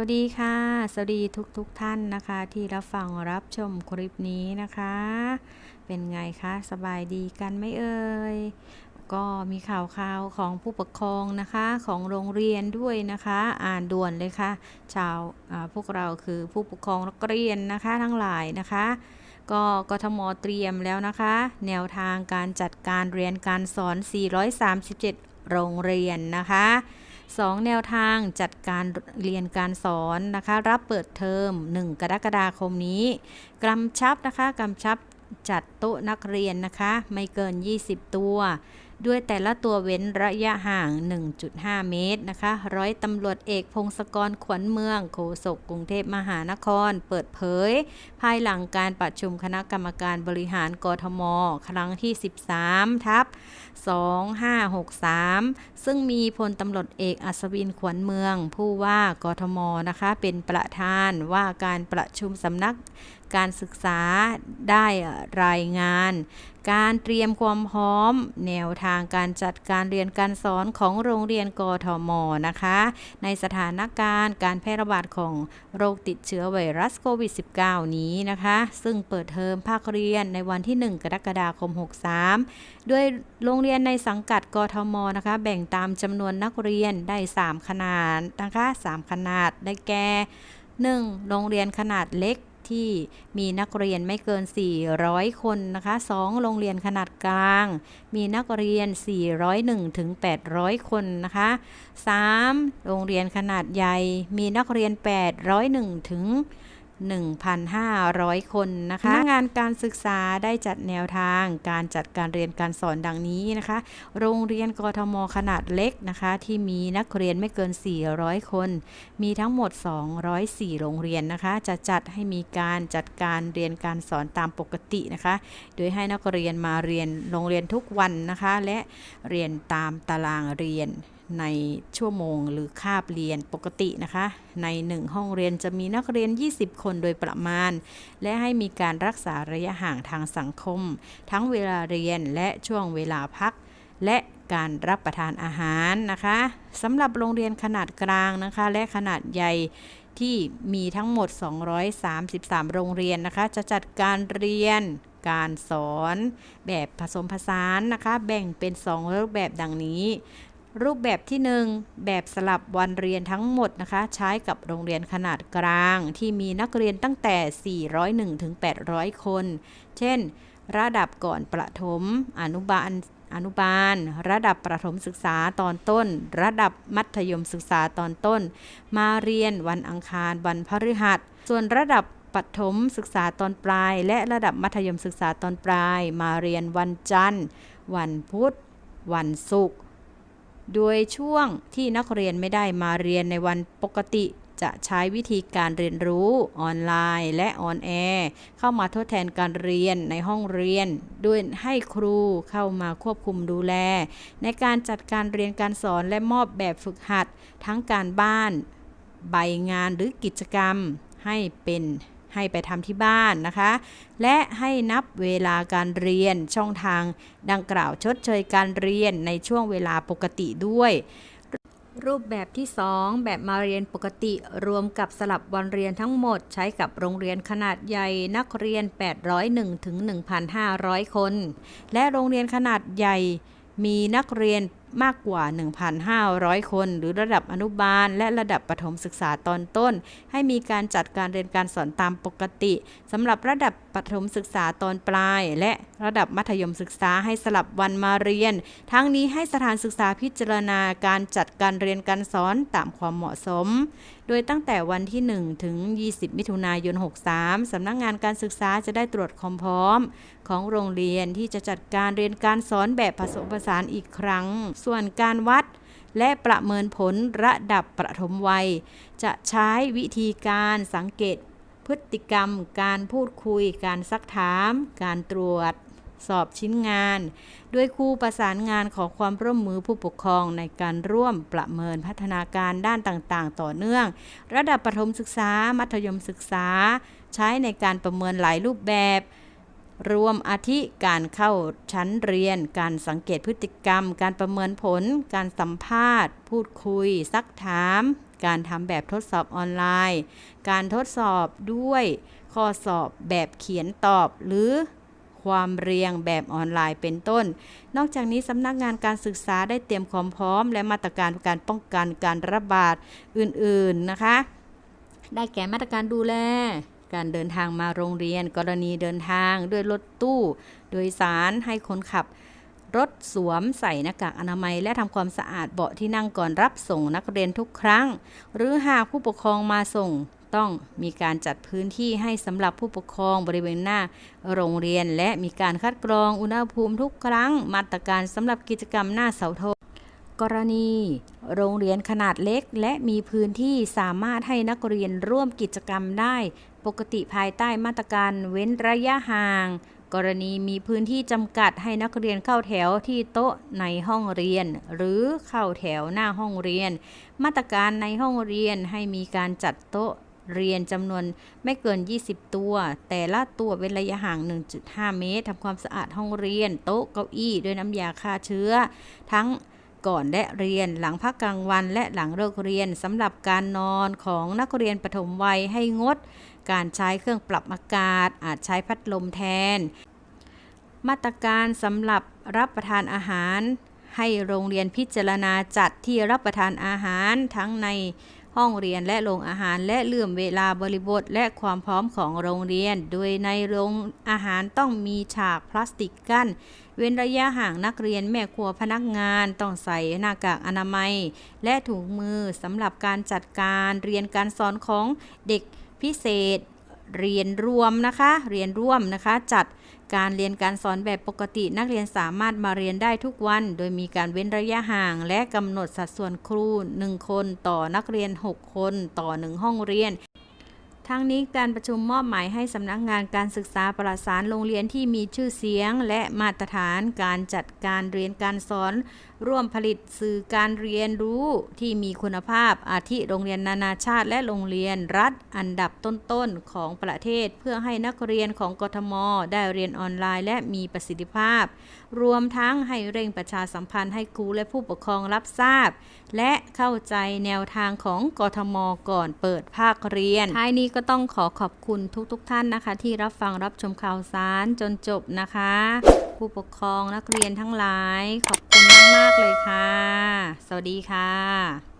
วัสดีค่ะ สวัสดีทุกทุกท่านนะคะ ที่รับฟังรับชมคลิปนี้นะคะ เป็นไงคะสบายดีกันไหมเอ่ยก็มีข่าวข่าวของผู้ปกครองนะคะของโรงเรียนด้วยนะคะ อ่านด่วนเลยค่ะ ชาวพวกเราคือผู้ปกครองนักเรียนนะคะทั้งหลายนะคะ ก็กทมเตรียมแล้วนะคะ แนวทางการจัดการเรียนการสอน 437 โรงเรียนนะคะ 2 แนวทางจัดการเรียนการสอนนะคะ รับเปิดเทอม 1 กรกฎาคมนี้กำชับนะคะกำชับจัดโต๊ะนักเรียนนะคะ ไม่เกิน 20 ตัว ด้วยแต่ละตัวเว้นระยะห่าง 1.5 เมตรนะคะ ร้อยตำรวจเอกพงศกรขวัญเมืองโฆษกกรุงเทพมหานคร เปิดเผย ภายหลังการประชุมคณะกรรมการบริหารกทม ครั้งที่ 13 ทับ 2563 ซึ่งมีพลตำรวจเอกอัศวินขวัญเมือง ผู้ว่ากทมนะคะ เป็นประธานว่าการประชุมสำนักการศึกษาได้รายงาน การเตรียมความพร้อม แนวทางการจัดการเรียนการสอนของโรงเรียนกทมนะคะ ในสถานการณ์การแพร่ระบาดของโรคติดเชื้อไวรัสโควิด -19 นี้นะคะ ซึ่งเปิดเทอมภาคเรียนในวันที่ 1 กรกฎาคม 63 ด้วยโรงเรียนในสังกัดกทมนะคะ แบ่งตามจำนวนนักเรียนได้ 3 ขนาดนะคะ 3 ขนาดได้แก่ 1. โรงเรียนขนาดเล็ก ที่มีนักเรียนไม่เกิน 400 คนนะคะ 2. โรงเรียนขนาดกลาง มีนักเรียน 401ถึง800 คนนะคะ 3. โรงเรียนขนาดใหญ่ มีนักเรียน 801ถึง 1,500 คนนะคะงานการศึกษาได้จัดแนวทางการจัดการเรียนการสอนดังนี้นะคะ โรงเรียนกทมขนาดเล็กนะคะ ที่มีนักเรียนไม่เกิน 400 คน มีทั้งหมด 204 โรงเรียนนะคะ จะจัดให้มีการจัดการเรียนการสอนตามปกตินะคะ โดยให้นักเรียนมาเรียนโรงเรียนทุกวันนะคะ และเรียนตามตารางเรียน ในชั่วโมงหรือคาบเรียนปกตินะคะ ใน 1 ห้องเรียนจะมีนักเรียน 20 คนโดยประมาณ และให้มีการรักษาระยะห่างทางสังคม ทั้งเวลาเรียนและช่วงเวลาพัก และการรับประทานอาหารนะคะสำหรับโรงเรียนขนาดกลางนะคะ และขนาดใหญ่ที่มีทั้งหมด 233 โรงเรียนนะคะ จะจัดการเรียนการสอนแบบผสมผสานนะคะ แบ่งเป็น 2 รูปแบบดังนี้ รูปแบบที่ 1 แบบสลับวันเรียนทั้งหมดนะคะ ใช้กับโรงเรียนขนาดกลาง ที่มีนักเรียนตั้งแต่ 401ถึง800 คน เช่น ระดับก่อนประถม อนุบาลอนุบาล ระดับประถมศึกษาตอนต้น ระดับมัธยมศึกษาตอนต้น มาเรียนวันอังคารวันพฤหัส ส่วนระดับปฐมศึกษาตอนปลาย และระดับมัธยมศึกษาตอนปลาย มาเรียนวันจันทร์ วันพุธ วันศุกร์ โดยช่วงที่นักเรียนไม่ได้มาเรียนในวันปกติจะใช้วิธีการเรียนรู้ออนไลน์และออนแอร์เข้ามาทดแทนการเรียนในห้องเรียน ด้วยให้ครูเข้ามาควบคุมดูแล ในการจัดการเรียนการสอนและมอบแบบฝึกหัด ทั้งการบ้าน ใบงานหรือกิจกรรมให้เป็น ให้ไปทำที่บ้านนะคะ และให้นับเวลาการเรียนช่องทางดังกล่าวชดเชยการเรียนในช่วงเวลาปกติด้วยรูปแบบที่ 2 แบบมาเรียนปกติรวมกับสลับวันเรียนทั้งหมด ใช้กับโรงเรียนขนาดใหญ่นักเรียน 801ถึง1,500 คน และโรงเรียนขนาดใหญ่มีนักเรียน มากกว่า 1,500 คน หรือระดับอนุบาล และระดับประถมศึกษาตอนต้น ให้มีการจัดการเรียนการสอนตามปกติสำหรับระดับ ประถมศึกษาตอนปลาย และระดับมัธยมศึกษาให้สลับวันมาเรียน ทั้งนี้ให้สถานศึกษาพิจารณาการจัดการเรียนการสอนตามความเหมาะสม โดยตั้งแต่วันที่ 1 ถึง 20 มิถุนายน 63 สำนักงงานการศึกษาจะได้ตรวจความพร้อม ของโรงเรียนที่จะจัดการเรียนการสอนแบบผสมผสานอีกครั้ง ส่วนการวัดและประเมินผลระดับประถมวัย จะใช้วิธีการสังเกต พฤติกรรม การพูดคุย การซักถาม การตรวจ สอบชิ้นงาน ด้วยครูประสานงานขอความร่วมมือผู้ปกครองในการร่วมประเมินพัฒนาการด้านต่างๆ ต่อเนื่อง ระดับประถมศึกษา มัธยมศึกษา ใช้ในการประเมินหลายรูปแบบรวมอาทิการเข้าชั้นเรียน การสังเกตพฤติกรรม การประเมินผล การสัมภาษณ์ พูดคุย ซักถาม การทำแบบทดสอบออนไลน์ การทดสอบด้วยข้อสอบแบบเขียนตอบหรือความเรียงแบบออนไลน์เป็นต้น นอกจากนี้สำนักงานการศึกษาได้เตรียมความพร้อม และมาตรการการป้องกันการระบาดอื่นๆนะคะ ได้แก่มาตรการดูแล การเดินทางมาโรงเรียน กรณีเดินทางด้วยรถตู้ โดยสารให้คนขับ รถสวมใส่หน้ากากอนามัย และทำความสะอาดเบาะที่นั่งก่อนรับส่งนักเรียนทุกครั้ง หรือหากผู้ปกครองมาส่งต้องมีการจัดพื้นที่ให้สำหรับผู้ปกครองบริเวณหน้าโรงเรียน และมีการคัดกรองอุณหภูมิทุกครั้ง มาตรการสำหรับกิจกรรมหน้าเสาธงกรณี โรงเรียนขนาดเล็ก และมีพื้นที่สามารถให้นักเรียนร่วมกิจกรรมได้ ปกติภายใต้มาตรการเว้นระยะห่าง กรณีมีพื้นที่จำกัดให้นักเรียนเข้าแถวที่โต๊ะในห้องเรียน หรือเข้าแถวหน้าห้องเรียน มาตรการในห้องเรียนให้มีการจัดโต๊ะเรียนจำนวนไม่เกิน 20 ตัว แต่ละตัวเว้นระยะห่าง 1.5 เมตรทำความสะอาดห้องเรียน โต๊ะเก้าอี้ด้วยน้ำยาฆ่าเชื้อ ทั้ง ก่อนและเรียนหลังพักกลางวันและหลังเลิกเรียนสำหรับการนอนของนักเรียนปฐมวัยให้งด การใช้เครื่องปรับอากาศ อาจใช้พัดลมแทน มาตรการสำหรับรับประทานอาหาร ให้โรงเรียนพิจารณาจัดที่รับประทานอาหารทั้งใน ห้องเรียนและโรงอาหารและเลื่อมเวลาบริบทและความพร้อมของโรงเรียน โดยในโรงอาหารต้องมีฉากพลาสติกกั้น เว้นระยะห่างนักเรียนแม่ครัวพนักงานต้องใส่หน้ากากอนามัย และถุงมือสำหรับการจัดการเรียนการสอนของเด็กพิเศษ เรียนรวมนะคะ เรียนร่วมนะคะจัด การเรียนการสอนแบบปกตินักเรียนสามารถมาเรียนได้ทุกวัน โดยมีการเว้นระยะห่าง และกำหนดสัดส่วนครู 1 คนต่อนักเรียน 6 คน ต่อ 1 ห้องเรียน ทั้งนี้การประชุมมอบหมายให้สำนักงานการศึกษาประสานโรงเรียนที่มีชื่อเสียง และมาตรฐานการจัดการเรียนการสอนร่วมผลิตสื่อการเรียนรู้ที่มีคุณภาพอาทิโรงเรียนนานาชาติและโรงเรียนรัฐอันดับต้นๆของประเทศ เพื่อให้นักเรียนของกทม ได้เรียนออนไลน์และมีประสิทธิภาพ รวมทั้งให้เร่งประชาสัมพันธ์ให้ครูและผู้ปกครองรับทราบ และเข้าใจแนวทางของกทม ก่อนเปิดภาคเรียนท้ายนี้ก็ต้องขอขอบคุณทุกๆทท่านนะคะ ที่รับฟังรับชมข่าวสารจนจบนะคะ ผู้ปกครองนักเรียนทั้งหลายขอบ มาก ๆ เลยค่ะ สวัสดีค่ะ